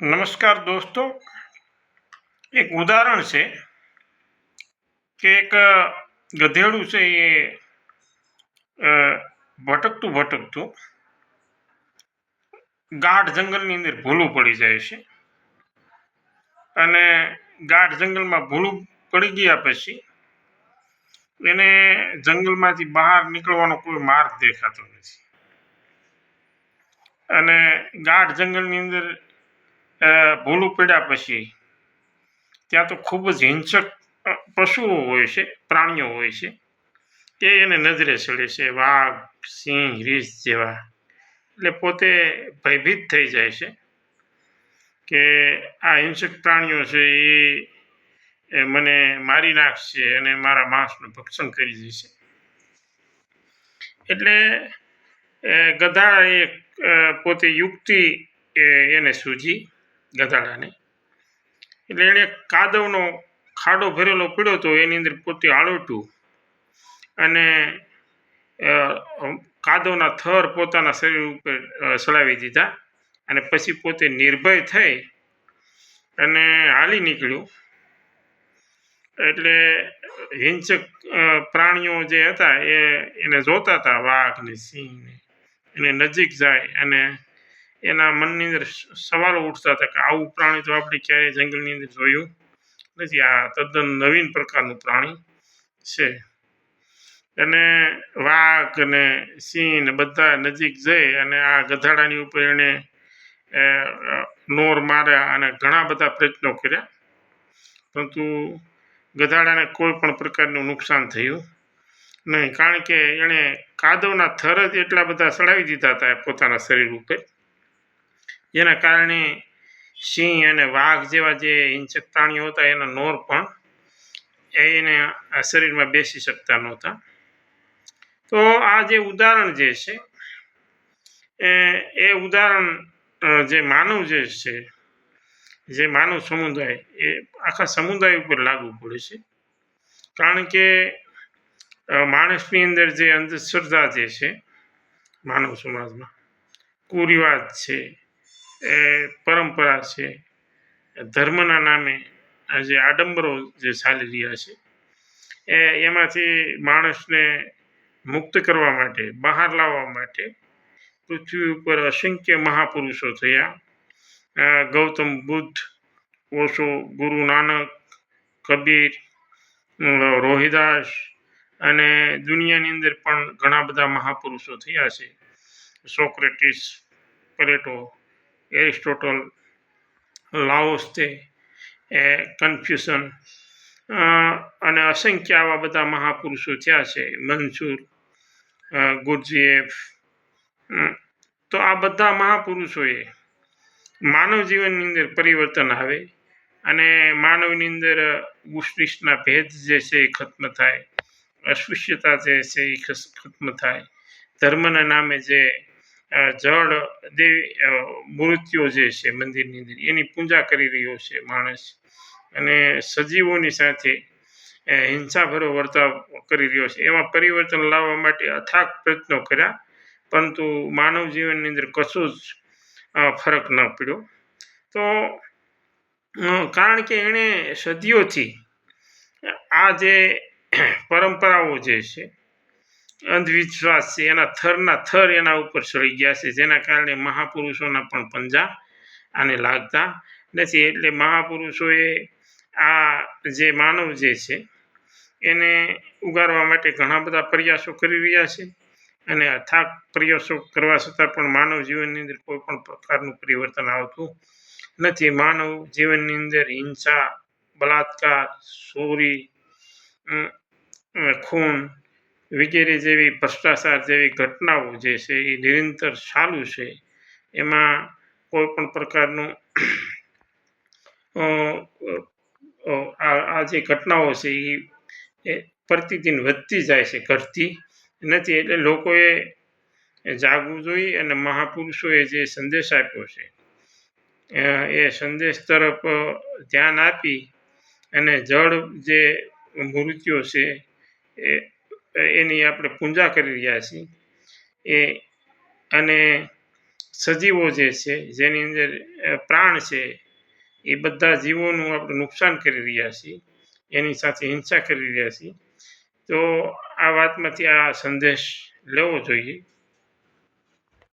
નમસ્કાર દોસ્તો. એક ઉદાહરણ છે કે એક ગધેડું છે એ ભટકતું ભટકતું ગાઢ જંગલની અંદર ભૂલું પડી જાય છે. અને ગાઢ જંગલમાં ભૂલું પડી ગયા પછી એને જંગલમાંથી બહાર નીકળવાનો કોઈ માર્ગ દેખાતો નથી. અને ગાઢ જંગલની અંદર ભૂલું પડ્યા પછી ત્યાં તો ખૂબ જ હિંસક પશુઓ હોય છે, પ્રાણીઓ હોય છે. તે એને નજરે ચડે છે, વાઘ, સિંહ, રીસ જેવા. એટલે પોતે ભયભીત થઈ જાય છે કે આ હિંસક પ્રાણીઓ છે એ મને મારી નાખશે અને મારા માંસનું ભક્ષણ કરી દેશે. એટલે ગધા એક પોતે યુક્તિ એને સૂજી. ગધાડાને. એટલે એણે કાદવનો ખાડો ભરેલો પીડ્યો હતો એની અંદર પોતે આળોટ્યું. અને કાદવના થર પોતાના શરીર ઉપર સળાવી દીધા અને પછી પોતે નિર્ભય થઈ અને હાલી નીકળ્યું. એટલે હિંસક પ્રાણીઓ જે હતા એ એને જોતા હતા વાઘ ને સિંહ ને. એને નજીક જાય અને એના મનની અંદર સવાલો ઉઠતા હતા કે આવું પ્રાણી તો આપણે ક્યારેય જંગલની અંદર જોયું નથી. આ તદ્દન નવીન પ્રકારનું પ્રાણી છે. અને વાઘ અને સિંહ ને બધા નજીક જઈ અને આ ગધાડાની ઉપર એણે નોર માર્યા અને ઘણા બધા પ્રયત્નો કર્યા. પરંતુ ગધાડાને કોઈ પણ પ્રકારનું નુકસાન થયું નહીં. કારણ કે એણે કાદવના થર જ એટલા બધા સડાવી દીધા હતા પોતાના શરીર ઉપર. જેના કારણે સિંહ અને વાઘ જેવા જે હિંસક પ્રાણીઓ હતા, એના નોર પણ એને શરીરમાં બેસી શકતા નહોતા. તો આ જે ઉદાહરણ જે છે, એ એ ઉદાહરણ જે માનવ જે છે, જે માનવ સમુદાય, એ આખા સમુદાય ઉપર લાગુ પડે છે. કારણ કે માણસની અંદર જે અંધશ્રદ્ધા જે છે, માનવ સમાજમાં, કુરિવાજ છે એ પરંપરા છે. ધર્મના નામે જે આડંબરો જે ચાલી રહ્યા છે. એ એમાંથી માણસને મુક્ત કરવા માટે, બહાર લાવવા માટે પૃથ્વી ઉપર અસંખ્ય મહાપુરુષો થયા. ગૌતમ બુદ્ધ, ઓશો, ગુરુ નાનક, કબીર રોહિદાસ અને દુનિયાની અંદર પણ ઘણા બધા મહાપુરુષો થયા છે. સોક્રેટિસ, પ્લેટો એરિસ્ટોટલ લાઓસ્તે એ કન્ફ્યુશન અને અસંખ્ય આવા બધા મહાપુરુષો થયા છે મનસુર ગુરજીએફ તો આ બધા મહાપુરુષોએ માનવ જીવનની અંદર પરિવર્તન આવે અને માનવની અંદર ઉષ્ણિષ્ઠના ભેદ જે છે એ ખત્મ થાય, અસ્પૃશ્યતા જે છે એ ખત્મ થાય, ધર્મના નામે જે જળ દેવી મૂર્તિઓ જે છે મંદિરની અંદર, એની પૂજા કરી રહ્યો છે માણસ. અને સજીવોની સાથે હિંસાભરો વર્તાવ કરી રહ્યો છે. એમાં પરિવર્તન લાવવા માટે અથાગ પ્રયત્નો કર્યા, પરંતુ માનવ જીવનની અંદર કશું જ ફરક ન પડ્યો. તો કારણ કે એણે સદીઓથી, આ જે પરંપરાઓ જે છે અંધવિશ્વાસ છે. એના થરના થર એના ઉપર ચડી ગયા છે. જેના કારણે મહાપુરુષોના પણ પંજા આને લાગતા નથી. એટલે મહાપુરુષોએ આ જે માનવ જે છે, એને ઉગારવા માટે ઘણા બધા પ્રયાસો કરી રહ્યા છે અને અથાગ પ્રયાસો કરવા છતાં પણ માનવ જીવનની અંદર કોઈ પણ પ્રકારનું પરિવર્તન આવતું નથી. માનવ જીવનની અંદર હિંસા, બળાત્કાર, ચોરી ખૂન વગેરે જેવી ભ્રષ્ટાચાર જેવી ઘટનાઓ જે છે એ નિરંતર ચાલુ છે. એમાં કોઈ પણ પ્રકારનું આ જે ઘટનાઓ છે એ પ્રતિદિન વધતી જાય છે ઘટતી. નથી એટલે લોકોએ જાગવું જોઈએ અને મહાપુરુષોએ જે સંદેશ આપ્યો છે એ સંદેશ તરફ ધ્યાન આપી અને જળ જે મૂર્તિઓ છે એ એની આપણે પૂજા કરી રહ્યા છીએ. એ, અને સજીવો જે છે, જેની અંદર પ્રાણ છે, એ બધા જીવોનું આપણે નુકસાન કરી રહ્યા છીએ. એની સાથે હિંસા કરી રહ્યા છીએ. તો આ વાતમાંથી આ સંદેશ લેવો જોઈએ.